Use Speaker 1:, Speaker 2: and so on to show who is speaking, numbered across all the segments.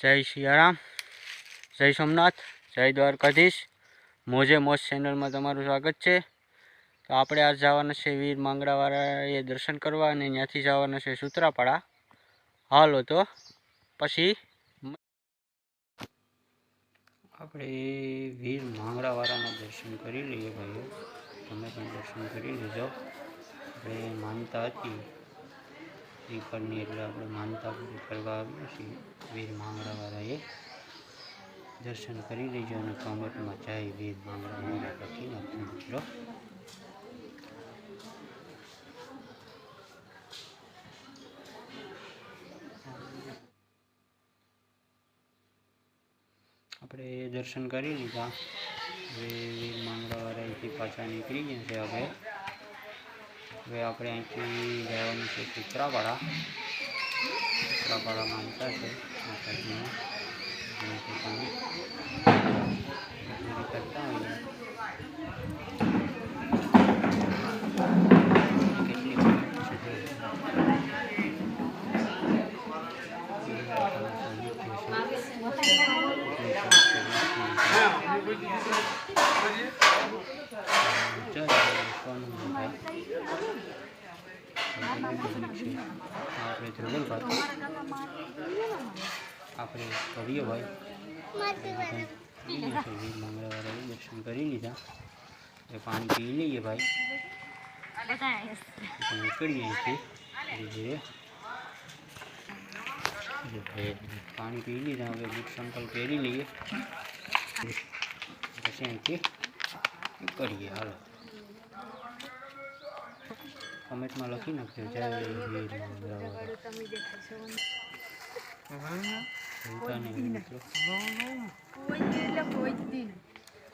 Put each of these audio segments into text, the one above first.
Speaker 1: જય સિયારામ જય સોમનાથ, જય દ્વારકાધીશ. મોજે મોજ ચેનલમાં તમારું સ્વાગત છે. તો આપણે આજ જવાના છે વીર માંગડાવાળાએ દર્શન કરવા અને ત્યાંથી જવાના છે સૂત્રાપાડા. હાલો તો પછી આપણે વીર માંગડાવાળાના દર્શન કરી લઈએ ભાઈઓ. તમે પણ દર્શન કરી લેજો. આપણે માનતા હતી. શ્રીફળની એટલે આપણે માનતા પૂરી કરવા છીએ. વીર માંગડાવાળાએ દર્શન કરી લેજો અને કોમેન્ટમાં જાય વીર માંગડા લખી નાખજો મિત્રો. આપણે દર્શન કરી લીધા. હવે વીર માંગડાવાળાથી પાછા નીકળી ગયા છે હવે. હવે આપણે અહીંથી જવાનું છે ચિત્રાપાડા. ચિત્રાપાડા માનતા છે. કરતા હોઈએ. આપણે ધ્રુવલભાઈ આપણે કરીએ. ભાઈ મંગળવારે દર્શન કરી લીધા એ પાણી પી લઈએ ભાઈ નીકળીએ અહીંથી ધીરે ધીરે પાણી પી લીધા હવે બુટ સંકલ્પ પહેરી લઈએ પછી અહીંથી નીકળીએ હાલો કમેન્ટમાં લખી નાખજો જય વીર મંગળવારે ભૂલતા નહીં મિત્રો.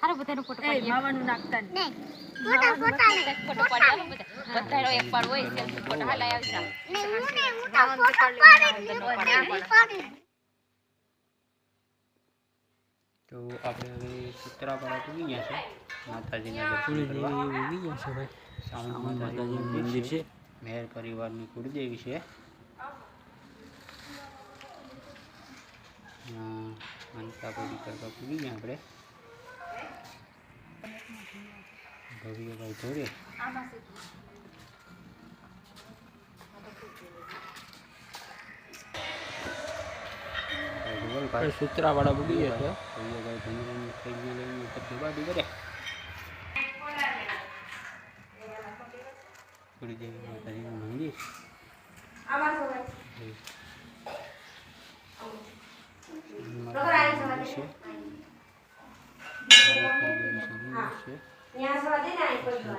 Speaker 2: હારો બધાનો ફોટો પાડીએ.
Speaker 3: માવાનું નાખતા ને.
Speaker 2: ફોટો પાડવાનો બધા બધાનો એક પાડ હોય સેલ્ફી ફોટો હાલાય આવી જા.
Speaker 1: તો આપણે હવે સૂત્રાપાડા પૂગી ગયા છે. માતાજીના દર્શન કરવા. માતાજીનું મંદિર છે. મેર પરિવારની કુળદેવી છે. માનતા પૂરી કરવા ગયા આપણે. ભવ્યભાઈ ધોરે. સૂત્રાવાળા પૂગી ગયા છે. ભવ્યભાઈ ધોરે થઈ ગયું લઈને ઉપર દબાડી કરે કુળદેવી માતાજીનું મંદિર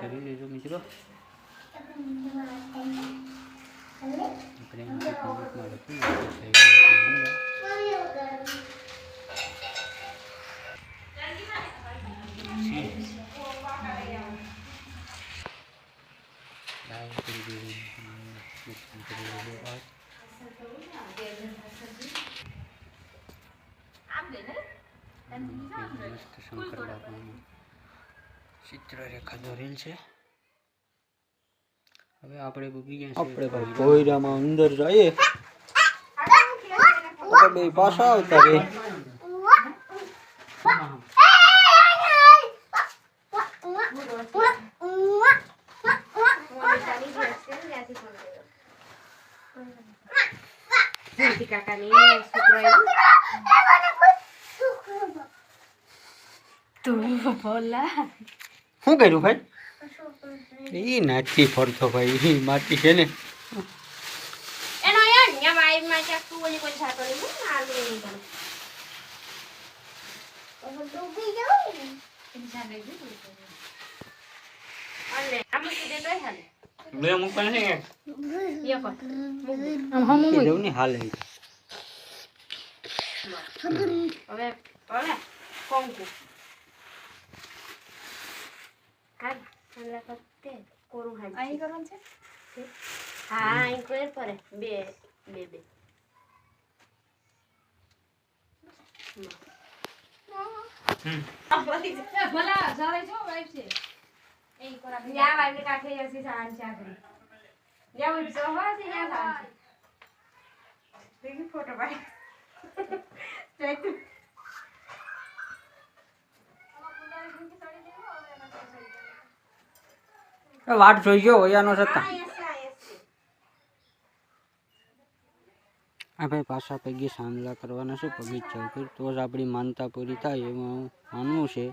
Speaker 1: કરી લેજો મિત્રો? આપણે એમથી કોમેન્ટમાં લખી નાખીએ છે. લાઈવ કરી દેવું. દર્શન કરી લેજો ભાઈ. મસ્ત શંકર બાપાનું ચિત્રરેખા દોરેલ છે હવે આપણે ભૂગી ગયા આપણે ભાઈ કોયરામાં અંદર જઈએ આપણે બે પાછા આવતા રે
Speaker 3: ધરતી કાકાની છોકરો આવ્યો. તું બોલા
Speaker 1: શું કર્યું ભાઈ એ નાચી ફરતો ભાઈ ઈ માટી છે ને
Speaker 3: એનો યાર ન્યા વાઈ માં ક્યાંક તું ઓલી કોઈ છાતો નહીં હું આલુ નહીં કરું અને આમાં તું દેતો હાલે
Speaker 1: બે મૂકવા છે
Speaker 3: યો કર
Speaker 1: દેવની હાલ
Speaker 3: હવે હવે કોંકુ કાલ સંલા કરતે કોરું હાલ
Speaker 2: આઈ કરવાનું છે?
Speaker 3: હા? આઈ કોર પરે. બે બે બે.
Speaker 2: ભલા જાવે છો વાઈફ છે.
Speaker 3: યા વાઈને કાઠે જશે સાંજ ચાકરી યા ઉત્સવ હોય છે યા સાંજ દેખી ફોટો પાડી
Speaker 1: વાટ જોઈ ગયો હોયાનો છતાં આપણે ભાઈ પાછા પૈકી સાંજલા કરવાના છે પગી ઉપર તો જ આપણી માનતા પૂરી થાય એમાં માનવું છે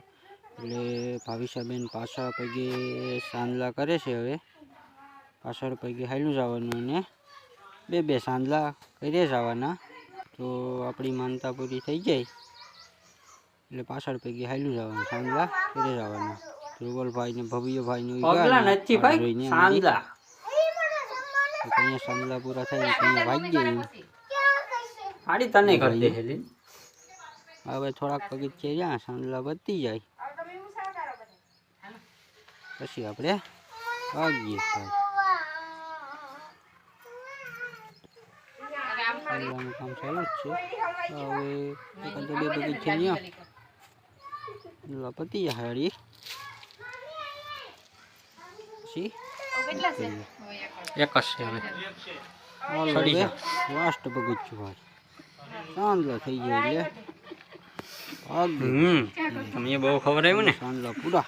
Speaker 1: એટલે ભાવિશાબેન પાછા પૈકી સાંદલા કરે છે હવે. પાછળ પૈકી હાલ્યું જવાનું અને બે બે સાંદલા કરીએ જવાના. તો આપણી માનતા પૂરી થઈ જાય એટલે પાછળ પૈકી હાલ્યું જવાનું સાંદલા કરી જવાના. ધ્રુવલભાઈ ને ભવ્યભાઈ ને
Speaker 4: નથી ભાઈ સાંદલા.
Speaker 1: અહીંયા સાંદલા પૂરા થાય અહીંયા ભાગી જાય
Speaker 4: આડી તને કરી દે હેલી
Speaker 1: હવે થોડાક પગથિયે રહ્યા સાંજલા વધતી જાય. પછી આપણે ભાગીએ ભાઈ. કામ ચાલુ જ છે. હવે એકાદ બે રહ્યા સાંદલા પતી જાય હાડી પછી
Speaker 4: એક જ છે હવે.
Speaker 1: લાસ્ટ પગથિયું ભાઈ. સાંદલા થઈ જાય એટલે.
Speaker 4: હમ તમને બહુ ખબર આવ્યું ને?
Speaker 1: સાંદલા પૂરા.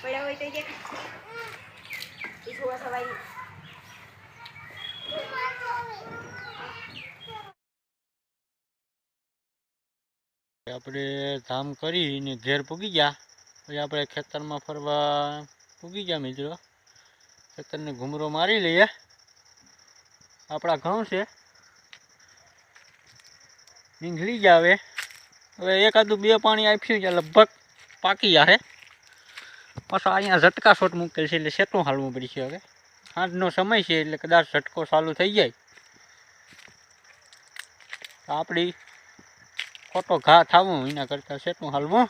Speaker 3: પડ્યા હોય તો જે ઈ
Speaker 1: આપણે ધામ કરીને ઘેર પૂગી ગયા. પછી આપણે ખેતરમાં ફરવા પૂગી ગયા મિત્રો. ખેતરને ઘૂમરો મારી લઈએ. આપણા ઘઉં છે. નીંઘળી જ હવે હવે એકાદું બે પાણી આપ્યું છે, લગભગ પાકી જશે પાછા અહીંયા ઝટકા શોટ મૂકેલ છે, એટલે શેતું હાલવું પડશે હવે. સાંજનો સમય છે, એટલે કદાચ ઝટકો ચાલુ થઈ જાય. આપણી ખોટો ઘા થવું એના કરતાં શેતું હાલવું.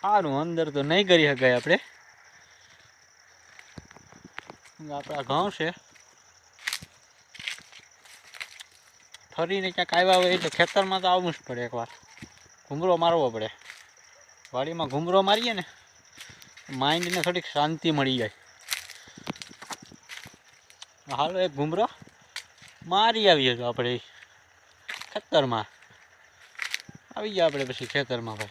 Speaker 1: સારું, અંદર તો નહીં કરી શકાય આપણે. આપણા ઘઉં છે. ફરીને ક્યાંક આવ્યા હોય એટલે ખેતરમાં તો આવવું જ પડે એકવાર. ઘૂમરો મારવો પડે. વાડીમાં ઘૂમરો મારીએ ને, માઇન્ડને થોડીક શાંતિ મળી જાય. હાલો એક ઘૂમરો મારી આવીએ તો આપણે ખેતરમાં. આવી ગયા આપણે પછી ખેતરમાં ભાઈ.